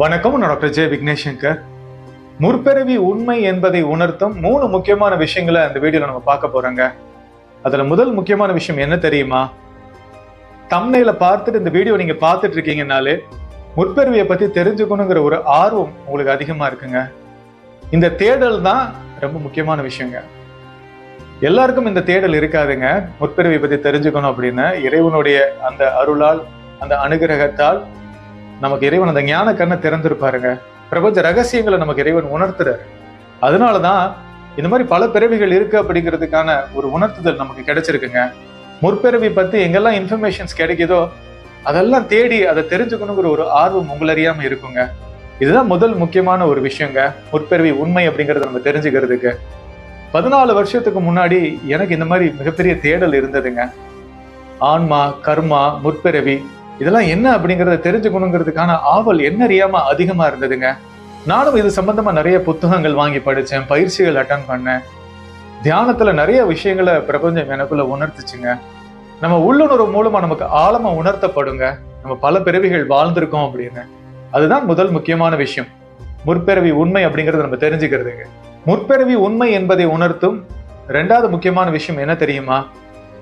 வணக்கம் நான் doctor J விக்னேஷங்கர். முற்பிறவி உண்மை என்பதை உணர்த்தும் மூணு முக்கியமான விஷயங்களை அந்த வீடியோல நம்ம பார்க்க போறோங்க. அதுல முதல் முக்கியமான விஷயம் என்ன தெரியுமா? தம்னையில பார்த்துட்டு இந்த வீடியோ நீங்க பார்த்துட்டு இருக்கீங்கனாலே முற்பிறவியை பத்தி தெரிஞ்சுக்கணுங்கிற ஒரு ஆர்வம் உங்களுக்கு அதிகமா இருக்குங்க. இந்த தேடல் தான் ரொம்ப முக்கியமான விஷயங்க. எல்லாருக்கும் இந்த தேடல் இருக்காதுங்க. முற்பிறவியை பத்தி தெரிஞ்சுக்கணும் அப்படின்னு இறைவனுடைய அந்த அருளால் அந்த அனுகிரகத்தால் நமக்கு இறைவன் அந்த ஞான கண்ணை திறந்திருப்பாருங்க பிரபஞ்ச ரகசியங்களை நமக்கு இறைவன் உணர்த்துறாரு. அதனாலதான் இந்த மாதிரி பல பிறவிகள் இருக்கு அப்படிங்கிறதுக்கான ஒரு உணர்த்துதல் நமக்கு கிடைச்சிருக்குங்க. முற்பிறவி பத்தி எங்கெல்லாம் இன்ஃபர்மேஷன்ஸ் கிடைக்குதோ அதெல்லாம் தேடி அதை தெரிஞ்சுக்கணுங்கிற ஒரு ஆர்வம் உங்களறியாம இருக்குங்க. இதுதான் முதல் முக்கியமான ஒரு விஷயங்க. முற்பிறவி உண்மை அப்படிங்கறத நம்ம தெரிஞ்சுக்கிறதுக்கு. பதினாலு வருஷத்துக்கு முன்னாடி எனக்கு இந்த மாதிரி மிகப்பெரிய தேடல் இருந்ததுங்க. ஆன்மா கர்மா முற்பிறவி இதெல்லாம் என்ன அப்படிங்கிறத தெரிஞ்சுக்கணுங்கிறதுக்கான ஆவல் என்ன அறியாம அதிகமா இருந்ததுங்க? நானும் இது சம்பந்தமா நிறைய புத்தகங்கள் வாங்கி படிச்சேன் பயிற்சிகள் அட்டன் பண்ணேன். தியானத்துல நிறைய விஷயங்களை பிரபஞ்சம் எனக்குள்ள உணர்த்துச்சுங்க. நம்ம உள்ளுணர்வு மூலமா நமக்கு ஆழமா உணர்த்தப்படுங்க. நம்ம பல பிறவிகள் வாழ்ந்திருக்கோம் அப்படின்னு. அதுதான் முதல் முக்கியமான விஷயம். முற்பிறவி உண்மை அப்படிங்கறத நம்ம தெரிஞ்சுக்கிறதுங்க. முற்பிறவி உண்மை என்பதை உணர்த்தும் ரெண்டாவது முக்கியமான விஷயம் என்ன தெரியுமா?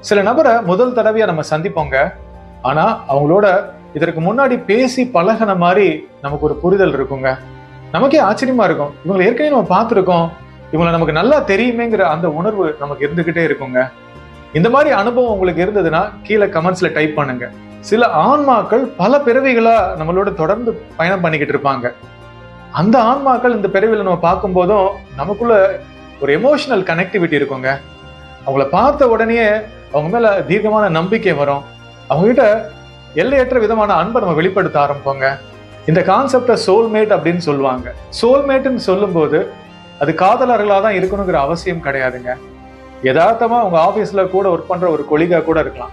சில நபரை முதல் தடவையா நம்ம சந்திப்போங்க. ஆனா அவங்களோட இதற்கு முன்னாடி பேசி பழகின மாதிரி நமக்கு ஒரு புரிதல் இருக்குங்க. நமக்கே ஆச்சரியமா இருக்கும். இவங்களை ஏற்கனவே நம்ம பார்த்துருக்கோம். இவங்களை நமக்கு நல்லா தெரியுமேங்கிற அந்த உணர்வு நமக்கு இருந்துகிட்டே இருக்குங்க. இந்த மாதிரி அனுபவம் உங்களுக்கு இருந்ததுன்னா கீழே கமெண்ட்ஸ்ல டைப் பண்ணுங்க. சில ஆன்மாக்கள் பல பிறவிகளா நம்மளோட தொடர்ந்து பயணம் பண்ணிக்கிட்டு இருப்பாங்க. அந்த ஆன்மாக்கள் இந்த பிறவியில நம்ம பார்க்கும்போதும் நமக்குள்ள ஒரு எமோஷனல் கனெக்டிவிட்டி இருக்குங்க. அவங்கள பார்த்த உடனே அவங்க மேல தீர்க்கமான நம்பிக்கை வரும். அவங்க கிட்ட எல்லையற்ற விதமான அன்பை நம்ம வெளிப்படுத்த ஆரம்பிப்போங்க. இந்த கான்செப்டை சோல்மேட் அப்படின்னு சொல்லுவாங்க. சோல்மேட்னு சொல்லும்போது அது காதலர்களாக தான் இருக்கணுங்கிற அவசியம் கிடையாதுங்க. யதார்த்தமாக உங்கள் ஆஃபீஸில் கூட ஒர்க் பண்ற ஒரு கொலிகாக கூட இருக்கலாம்.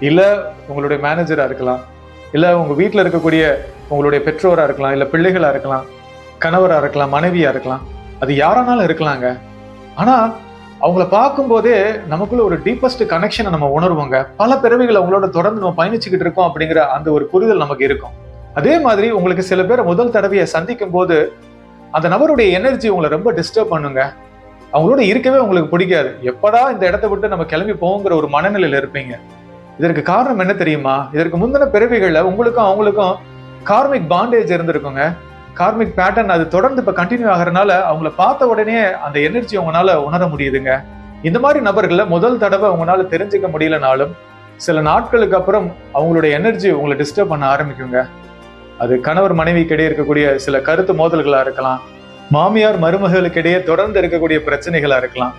இல்ல உங்களுடைய மேனேஜராக இருக்கலாம். இல்லை உங்க வீட்டில் இருக்கக்கூடிய உங்களுடைய பெற்றோராக இருக்கலாம். இல்ல பிள்ளைகளாக இருக்கலாம். கணவராக இருக்கலாம். மனைவியா இருக்கலாம். அது யாரானாலும் இருக்கலாங்க. ஆனா அவங்கள பார்க்கும்போதே நமக்குள்ள ஒரு டீப்பஸ்ட் கனெக்ஷனை நம்ம உணர்வோங்க. பல பிறவிகள் அவங்களோட தொடர்ந்து நம்ம பயணிச்சுக்கிட்டு இருக்கோம் அப்படிங்கிற அந்த ஒரு புரிதல் நமக்கு இருக்கும். அதே மாதிரி உங்களுக்கு சில பேரை முதல் தடவையை சந்திக்கும் போது அந்த நபருடைய எனர்ஜி உங்களை ரொம்ப டிஸ்டர்ப் பண்ணுங்க. அவங்களோட இருக்கவே உங்களுக்கு பிடிக்காது. எப்படா இந்த இடத்த விட்டு நம்ம கிளம்பி போங்கிற ஒரு மனநிலையில் இருப்பீங்க. இதற்கு காரணம் என்ன தெரியுமா? இதற்கு முந்தின பிறவிகளில் உங்களுக்கும் அவங்களுக்கும் கார்மிக் பாண்டேஜ் இருந்திருக்குங்க. கார்மிக் பேட்டர்ன் அது தொடர்ந்து இப்போ கண்டினியூ ஆகிறனால அவங்கள பார்த்த உடனே அந்த எனர்ஜி அவங்களால உணர முடியுதுங்க. இந்த மாதிரி நபர்களை முதல் தடவை அவங்களால தெரிஞ்சுக்க முடியலனாலும் சில நாட்களுக்கு அப்புறம் அவங்களுடைய எனர்ஜி உங்களை டிஸ்டர்ப் பண்ண ஆரம்பிக்குங்க. அது கணவர் மனைவிக்கிடையே இருக்கக்கூடிய சில கருத்து மோதல்களாக இருக்கலாம். மாமியார் மருமகளுக்கிடையே தொடர்ந்து இருக்கக்கூடிய பிரச்சனைகளாக இருக்கலாம்.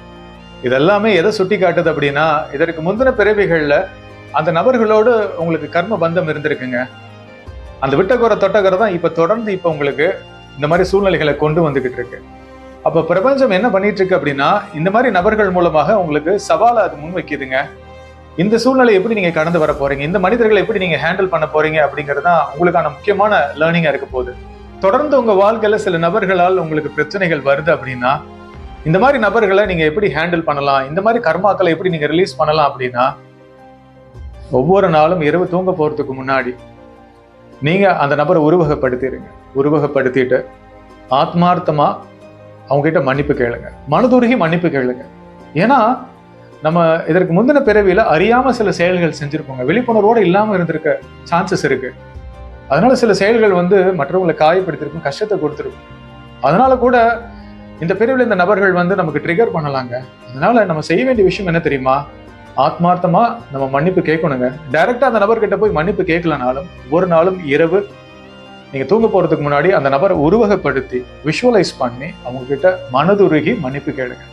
இதெல்லாமே எதை சுட்டி காட்டுது அப்படின்னா இதற்கு முந்தின பிறவிகளில் அந்த நபர்களோடு உங்களுக்கு கர்ம பந்தம் இருந்திருக்குங்க. அந்த விட்டகுற தொட்டகுறை தான் இப்போ தொடர்ந்து இப்போ உங்களுக்கு இந்த மாதிரி சூழ்நிலைகளை கொண்டு வந்துகிட்டு இருக்கு. அப்போ பிரபஞ்சம் என்ன பண்ணிட்டு இருக்கு அப்படின்னா இந்த மாதிரி நபர்கள் மூலமாக உங்களுக்கு சவாலை அது முன்வைக்குதுங்க இந்த சூழ்நிலை எப்படி நீங்கள் கடந்து வர போறீங்க? இந்த மனிதர்களை எப்படி நீங்கள் ஹேண்டில் பண்ண போறீங்க அப்படிங்கிறது தான் உங்களுக்கான முக்கியமான லேர்னிங்காக இருக்க போகுது. தொடர்ந்து உங்கள் வாழ்க்கையில் சில நபர்களால் உங்களுக்கு பிரச்சனைகள் வருது அப்படின்னா இந்த மாதிரி நபர்களை நீங்கள் எப்படி ஹேண்டில் பண்ணலாம்? இந்த மாதிரி கர்மாக்களை எப்படி நீங்கள் ரிலீஸ் பண்ணலாம் அப்படின்னா ஒவ்வொரு நாளும் இரவு தூங்க போகிறதுக்கு முன்னாடி நீங்கள் அந்த நபரை உருவகப்படுத்திடுங்க உருவகப்படுத்திட்டு ஆத்மார்த்தமாக அவங்ககிட்ட மன்னிப்பு கேளுங்க. மனதுருகி மன்னிப்பு கேளுங்க. ஏன்னா நம்ம இதற்கு முந்தின பிறவியில் அறியாமல் சில செயல்கள் செஞ்சுருப்போங்க. விழிப்புணர்வோடு இல்லாமல் இருந்திருக்க சான்சஸ் இருக்குது அதனால் சில செயல்கள் வந்து மற்றவங்களை காயப்படுத்திருக்கும் கஷ்டத்தை கொடுத்துருக்கும். அதனால கூட இந்த பிரிவில் இந்த நபர்கள் வந்து நமக்கு ட்ரிகர் பண்ணலாங்க. அதனால நம்ம செய்ய வேண்டிய விஷயம் என்ன தெரியுமா? ஆத்மார்த்தமா நம்ம மன்னிப்பு கேட்கணுங்க. டைரக்டா அந்த நபர்கிட்ட போய் மன்னிப்பு கேட்கலனாலும் ஒரு நாளும் இரவு நீங்க தூங்க போறதுக்கு முன்னாடி அந்த நபரை உருவகப்படுத்தி விஷுவலைஸ் பண்ணி அவங்க கிட்ட மனதுருகி மன்னிப்பு கேளுங்க.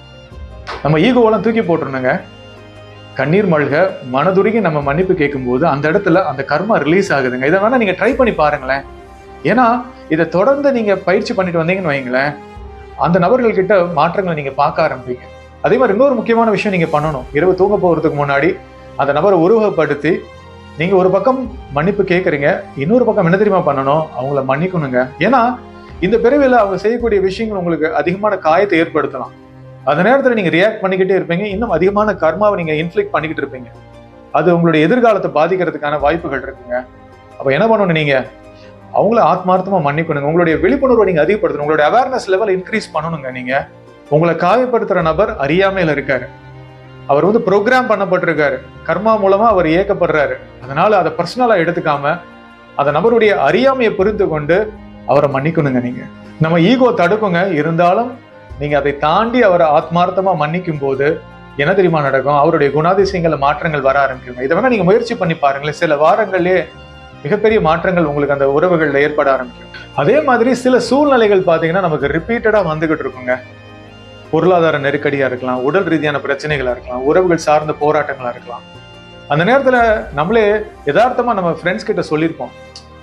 நம்ம ஈகோவெல்லாம் தூக்கி போட்டுருணுங்க கண்ணீர் மல்க மனதுருகி நம்ம மன்னிப்பு கேட்கும்போது அந்த இடத்துல அந்த கர்மா ரிலீஸ் ஆகுதுங்க. இதை வேணா நீங்க ட்ரை பண்ணி பாருங்களேன். ஏன்னா இதை தொடர்ந்து நீங்க பயிற்சி பண்ணிட்டு வந்தீங்கன்னு வைங்களேன் அந்த நபர்கள்கிட்ட மாற்றங்களை நீங்க பார்க்க ஆரம்பிப்பீங்க. அதே மாதிரி இன்னொரு முக்கியமான விஷயம் நீங்க பண்ணணும். இரவு தூங்க போறதுக்கு முன்னாடி அந்த நபரை உருவகப்படுத்தி நீங்க ஒரு பக்கம் மன்னிப்பு கேட்குறீங்க இன்னொரு பக்கம் என்ன தெரியுமா பண்ணணும்? அவங்கள மன்னிக்கணுங்க. ஏன்னா இந்த பிரிவில் அவங்க செய்யக்கூடிய விஷயங்கள் உங்களுக்கு அதிகமான காயத்தை ஏற்படுத்தலாம். அந்த நேரத்தில் நீங்க ரியாக்ட் பண்ணிக்கிட்டே இருப்பீங்க. இன்னும் அதிகமான கர்மாவை நீங்க இன்ஃபிளிக் பண்ணிக்கிட்டு இருப்பீங்க. அது உங்களுடைய எதிர்காலத்தை பாதிக்கிறதுக்கான வாய்ப்புகள் இருக்குங்க. அப்ப என்ன பண்ணணும் நீங்க? அவங்கள ஆத்மார்த்தமா மன்னிக்கணுங்க. உங்களுடைய விழிப்புணர்வை நீங்க அதிகப்படுத்தணும். உங்களுடைய அவேர்னஸ் லெவல் இன்க்ரீஸ் பண்ணணுங்க நீங்க. உங்களை காயப்படுத்துகிற நபர் அறியாமையில் இருக்காரு. அவர் வந்து ப்ரோக்ராம் பண்ணப்பட்டிருக்காரு. கர்மா மூலமா அவர் இயக்கப்படுறாரு. அதனால அதை பர்சனலா எடுத்துக்காம அந்த நபருடைய அறியாமையை புரிந்து கொண்டு அவரை மன்னிக்கணுங்க நீங்க. நம்ம ஈகோ தடுக்குங்க. இருந்தாலும் நீங்க அதை தாண்டி அவரை ஆத்மார்த்தமா மன்னிக்கும் போது என்ன தெரியுமா நடக்கும்? அவருடைய குணாதிசயங்கள மாற்றங்கள் வர ஆரம்பிக்குங்க. இதை வேணா நீங்க முயற்சி பண்ணி பாருங்களேன். சில வாரங்கள்லயே மிகப்பெரிய மாற்றங்கள் உங்களுக்கு அந்த உறவுகளில் ஏற்பட ஆரம்பிக்கும். அதே மாதிரி சில சூழ்நிலைகள் பார்த்தீங்கன்னா நமக்கு ரிப்பீட்டடாக வந்துகிட்டு இருக்குங்க. பொருளாதார நெருக்கடியா இருக்கலாம் உடல் ரீதியான பிரச்சனைகளா இருக்கலாம் உறவுகள் சார்ந்த போராட்டங்களா இருக்கலாம். அந்த நேரத்துல நம்மளே யதார்த்தமாக நம்ம ஃப்ரெண்ட்ஸ் கிட்ட சொல்லியிருப்போம்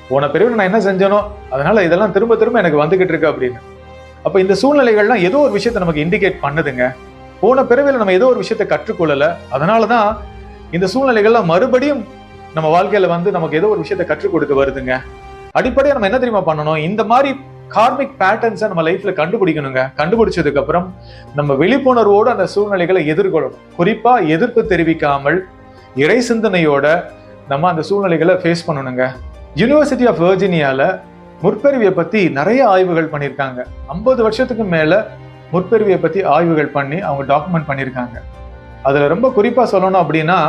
போன பிரிவு நான் என்ன செஞ்சேனோ அதனால இதெல்லாம் திரும்ப திரும்ப எனக்கு வந்துகிட்டு இருக்கு அப்படின்னு. அப்ப இந்த சூழ்நிலைகள்லாம் ஏதோ ஒரு விஷயத்தை நமக்கு இண்டிகேட் பண்ணுதுங்க. போன பிறவில நம்ம ஏதோ ஒரு விஷயத்தை கற்றுக்கொள்ளல. அதனாலதான் இந்த சூழ்நிலைகள்லாம் மறுபடியும் நம்ம வாழ்க்கையில வந்து நமக்கு ஏதோ ஒரு விஷயத்தை கற்றுக் கொடுக்க வருதுங்க. அடிப்படையாக நம்ம என்ன தெரியுமா பண்ணணும்? இந்த மாதிரி கார்மிக் பேட்டர்ன்ஸை நம்ம லைஃப்ல கண்டுபிடிக்கணுங்க. கண்டுபிடிச்சதுக்கு அப்புறம் நம்ம விழிப்புணர்வோடு அந்த சூழ்நிலைகளை எதிர்கொள்ளணும் குறிப்பா எதிர்ப்பு தெரிவிக்காமல் இறை சிந்தனையோட நம்ம அந்த சூழ்நிலைகளை ஃபேஸ் பண்ணணுங்க. யூனிவர்சிட்டி ஆஃப் வெர்ஜினியால முற்பிறவியை பத்தி நிறைய ஆய்வுகள் பண்ணியிருக்காங்க. ஐம்பது வருஷத்துக்கு மேல முற்பிறவியை பத்தி ஆய்வுகள் பண்ணி அவங்க டாக்குமெண்ட் பண்ணியிருக்காங்க. அதுல ரொம்ப குறிப்பா சொல்லணும் அப்படின்னா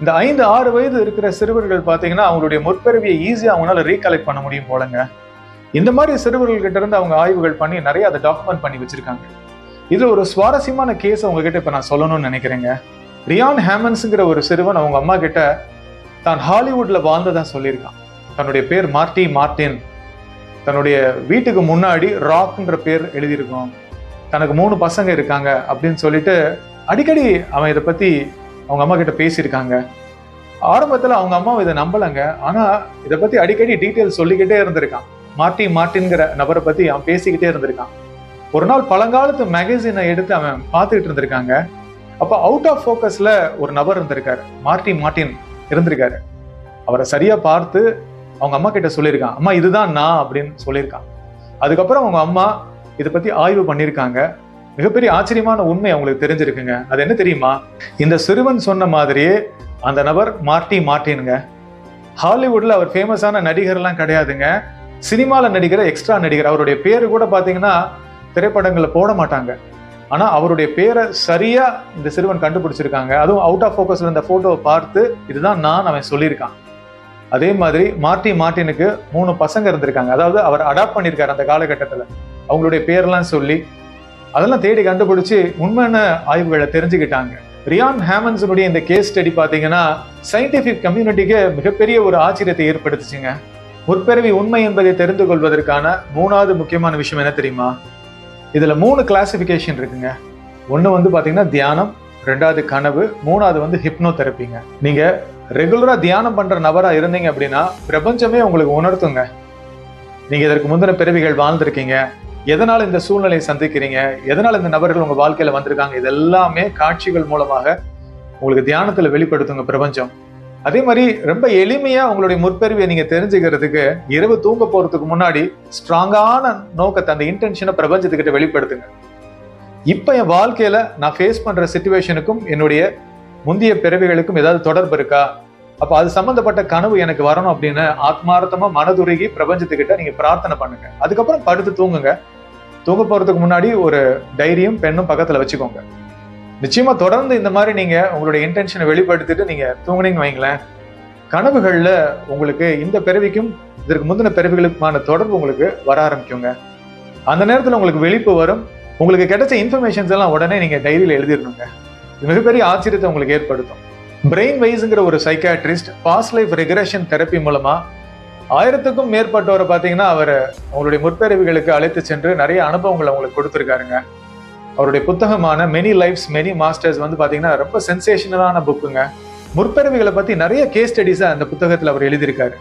இந்த ஐந்து ஆறு வயது இருக்கிற சிறுவர்கள் பார்த்தீங்கன்னா அவங்களுடைய முற்பிறவியை ஈஸியாக அவங்களால ரீகலெக்ட் பண்ண முடியும் போலங்க. இந்த மாதிரி சிறுவர்கள் கிட்ட இருந்து அவங்க ஆய்வுகள் பண்ணி நிறைய அதை டாக்குமெண்ட் பண்ணி வச்சிருக்காங்க. இது ஒரு சுவாரஸ்யமான கேஸ் உங்ககிட்ட இப்ப நான் சொல்லணும்னு நினைக்கிறேங்க. ரியான் ஹேமன்ஸ்ங்கிற ஒரு சிறுவன் அவங்க அம்மா கிட்ட தான் ஹாலிவுட்ல வாழ்ந்ததா சொல்லியிருக்கான். தன்னுடைய பேர் மார்டி மார்டின் தன்னுடைய வீட்டுக்கு முன்னாடி ராக்ன்ற பேர் எழுதியிருக்கோம். தனக்கு மூணு பசங்க இருக்காங்க அப்படின்னு சொல்லிட்டு அடிக்கடி அவன் இதை பத்தி அவங்க அம்மா கிட்ட பேசியிருக்காங்க. ஆரம்பத்துல அவங்க அம்மா இதை நம்பலைங்க. ஆனா இதை பத்தி அடிக்கடி டீட்டெயில் சொல்லிக்கிட்டே இருந்திருக்கான். மார்ட்டி மார்டின்ங்கிற நபரை பத்தி அவன் பேசிக்கிட்டே இருந்திருக்கான். ஒரு நாள் பழங்காலத்து மேகசினை எடுத்து அவன் பார்த்துக்கிட்டு இருந்திருக்காங்க. அப்ப அவுட் ஆஃப் ஃபோக்கஸில் ஒரு நபர் இருந்திருக்காரு. மார்ட்டி மார்ட்டின் இருந்திருக்காரு. அவரை சரியா பார்த்து அவங்க அம்மா கிட்ட சொல்லியிருக்கான். அம்மா இதுதான் நான் அப்படின்னு சொல்லியிருக்கான். அதுக்கப்புறம் அவங்க அம்மா இதை பத்தி ஆய்வு பண்ணியிருக்காங்க. மிகப்பெரிய ஆச்சரியமான உண்மை அவங்களுக்கு தெரிஞ்சிருக்குங்க. அது என்ன தெரியுமா? இந்த சிறுவன் சொன்ன மாதிரியே அந்த நபர் மார்ட்டி மார்ட்டினுங்க. ஹாலிவுட்ல அவர் ஃபேமஸான நடிகர்லாம் கிடையாதுங்க. சினிமாவில் நடிக்கிற எக்ஸ்ட்ரா நடிகர் அவருடைய பேர் கூட பார்த்தீங்கன்னா திரைப்படங்களில் போட மாட்டாங்க. ஆனால் அவருடைய பேரை சரியாக இந்த சிறுவன் கண்டுபிடிச்சிருக்காங்க. அதுவும் அவுட் ஆஃப் ஃபோக்கஸில் இருந்த ஃபோட்டோவை பார்த்து இதுதான் நான் அவன் சொல்லியிருக்கான். அதே மாதிரி மார்டி மார்டினுக்கு மூணு பசங்க இருந்திருக்காங்க. அதாவது அவர் அடாப்ட் பண்ணியிருக்காரு அந்த காலகட்டத்தில். அவங்களுடைய பேர்லாம் சொல்லி அதெல்லாம் தேடி கண்டுபிடிச்சி உண்மையான ஆய்வுகளை தெரிஞ்சுக்கிட்டாங்க. ரியான் ஹேமன்ஸனுடைய இந்த கேஸ் ஸ்டடி பார்த்தீங்கன்னா சயின்டிஃபிக் கம்யூனிட்டிக்கு மிகப்பெரிய ஒரு ஆச்சரியத்தை ஏற்படுத்துச்சுங்க. முற்பிறவி உண்மை என்பதை தெரிந்து கொள்வதற்கான மூணாவது முக்கியமான விஷயம் என்ன தெரியுமா? இதில் மூணு கிளாசிஃபிகேஷன் இருக்குங்க. ஒன்று வந்து பார்த்தீங்கன்னா தியானம் ரெண்டாவது கனவு மூணாவது வந்து ஹிப்னோ தெரப்பிங்க நீங்கள் ரெகுலராக தியானம் பண்ணுற நபராக இருந்தீங்க அப்படின்னா பிரபஞ்சமே உங்களுக்கு உணர்த்துங்க. நீங்கள் இதற்கு முந்தின பிறவிகள் வாழ்ந்திருக்கீங்க. எதனால் இந்த சூழ்நிலையை சந்திக்கிறீங்க? எதனால் இந்த நபர்கள் உங்கள் வாழ்க்கையில் வந்திருக்காங்க? இதெல்லாமே காட்சிகள் மூலமாக உங்களுக்கு தியானத்தில் வெளிப்படுத்துங்க பிரபஞ்சம். அதே மாதிரி ரொம்ப எளிமையா உங்களுடைய முற்பெருவியை நீங்க தெரிஞ்சுக்கிறதுக்கு இரவு தூங்க போறதுக்கு முன்னாடி ஸ்ட்ராங்கான நோக்கத்தை அந்த இன்டென்ஷனை பிரபஞ்சத்துக்கிட்ட வெளிப்படுத்துங்க. இப்ப என் வாழ்க்கையில நான் ஃபேஸ் பண்ற சுச்சுவேஷனுக்கும் என்னுடைய முந்தைய பிறவிகளுக்கும் ஏதாவது தொடர்பு இருக்கா? அப்ப அது சம்பந்தப்பட்ட கனவு எனக்கு வரணும் அப்படின்னு ஆத்மார்த்தமா மனதுருகி பிரபஞ்சத்துக்கிட்ட நீங்க பிரார்த்தனை பண்ணுங்க. அதுக்கப்புறம் படுத்து தூங்குங்க. தூங்க போறதுக்கு முன்னாடி ஒரு டைரியும் பெண்ணும் பக்கத்துல வச்சுக்கோங்க. நிச்சயமா தொடர்ந்து இந்த மாதிரி நீங்க உங்களுடைய இன்டென்ஷனை வெளிப்படுத்திட்டு நீங்க தூங்குனீங்க வைங்களேன். கனவுகள்ல உங்களுக்கு இந்த பிறவிக்கும் இதற்கு முந்தின பிறவிகளுக்குமான தொடர்பு உங்களுக்கு வர ஆரம்பிக்குங்க. அந்த நேரத்துல உங்களுக்கு வெளிப்பு வரும். உங்களுக்கு கிடைச்ச இன்ஃபர்மேஷன்ஸ் எல்லாம் உடனே நீங்க டைரியில எழுதிடணுங்க. இது மிகப்பெரிய ஆச்சரியத்தை உங்களுக்கு ஏற்படுத்தும். பிரெயின் வைஸ்ங்கிற ஒரு psychiatrist past life regression therapy மூலமா ஆயிரத்துக்கும் மேற்பட்டவரை பார்த்தீங்கன்னா அவர் அவங்களுடைய முற்பிறவிகளுக்கு அழைத்து சென்று நிறைய அனுபவங்களை அவங்களுக்கு கொடுத்துருக்காருங்க. அவருடைய புத்தகமான மெனி லைஃப்ஸ் மெனி மாஸ்டர்ஸ் வந்து பார்த்தீங்கன்னா ரொம்ப சென்சேஷனலான புக்குங்க முற்பிறவிகளை பற்றி நிறைய கேஸ் ஸ்டடிஸை அந்த புத்தகத்தில் அவர் எழுதியிருக்காரு.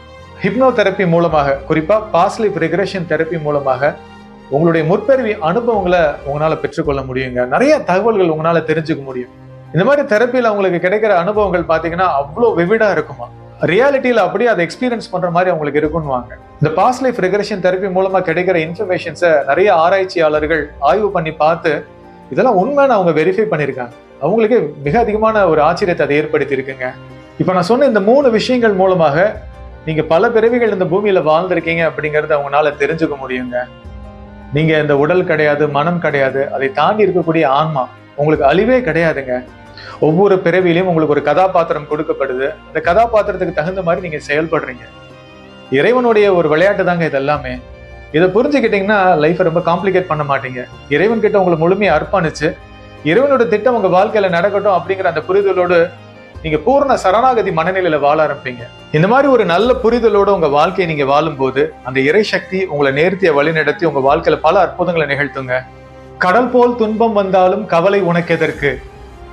ஹிப்னோ தெரப்பி மூலமாக குறிப்பாக பாஸ்ட் லைஃப் தெரப்பி மூலமாக உங்களுடைய முற்பிறவி அனுபவங்களை உங்களால் பெற்றுக்கொள்ள முடியுங்க. நிறைய தகவல்கள் உங்களால் தெரிஞ்சுக்க முடியும். இந்த மாதிரி தெரப்பியில் உங்களுக்கு கிடைக்கிற அனுபவங்கள் பார்த்தீங்கன்னா அவ்வளோ விவிடாக இருக்குமா? ரியாலிட்டியில் அப்படியே அதை எக்ஸ்பீரியன்ஸ் பண்ணுற மாதிரி அவங்களுக்கு இருக்குன்னுவாங்க இந்த பாஸ்ட் லைஃப் ரெகரேஷன் தெரப்பி மூலமாக கிடைக்கிற இன்ஃபர்மேஷன்ஸை நிறைய ஆராய்ச்சியாளர்கள் ஆய்வு பண்ணி பார்த்து இதெல்லாம் உண்மைன்னு அவங்க வெரிஃபை பண்ணியிருக்காங்க. அவங்களுக்கு மிக அதிகமான ஒரு ஆச்சரியத்தை அதை ஏற்படுத்தி இருக்குங்க இப்போ நான் சொன்ன இந்த மூணு விஷயங்கள் மூலமாக நீங்க பல பிறவிகள் இந்த பூமியில வாழ்ந்திருக்கீங்க அப்படிங்கிறத அவங்களால தெரிஞ்சுக்க முடியுங்க. நீங்க இந்த உடல் கிடையாது மனம் கிடையாது அதை தாண்டி இருக்கக்கூடிய ஆன்மா உங்களுக்கு அழிவே கிடையாதுங்க. ஒவ்வொரு பிறவிலையும் உங்களுக்கு ஒரு கதாபாத்திரம் கொடுக்கப்படுது. அந்த கதாபாத்திரத்துக்கு தகுந்த மாதிரி நீங்க செயல்படுறீங்க. இறைவனுடைய ஒரு விளையாட்டு தாங்க இது எல்லாமே. இதை புரிஞ்சுக்கிட்டீங்கன்னா லைஃப்பை ரொம்ப காம்ப்ளிகேட் பண்ண மாட்டீங்க. இறைவன் கிட்ட உங்களை முழுமையை அர்ப்பணிச்சு இறைவனோட திட்டம் உங்க வாழ்க்கையில நடக்கட்டும் அப்படிங்கிற அந்த புரிதலோடு நீங்க பூர்ண சரணாகதி மனநிலையில வாழ ஆரம்பிப்பீங்க. இந்த மாதிரி ஒரு நல்ல புரிதலோட உங்க வாழ்க்கையை நீங்க வாழும்போது அந்த இறை சக்தி உங்களை நேர்த்திய வழிநடத்தி உங்க வாழ்க்கையில பல அற்புதங்களை நிகழ்த்துங்க. கடல் போல் துன்பம் வந்தாலும் கவலை உனக்கெதற்கு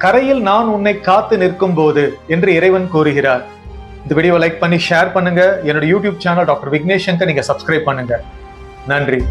கரையில் நான் உன்னை காத்து நிற்கும் போது என்று இறைவன் கூறுகிறார். இந்த வீடியோ லைக் பண்ணி ஷேர் பண்ணுங்க. என்னோட YouTube channel doctor Vignesh Shankar நீங்க சப்ஸ்கிரைப் பண்ணுங்க. நன்றி.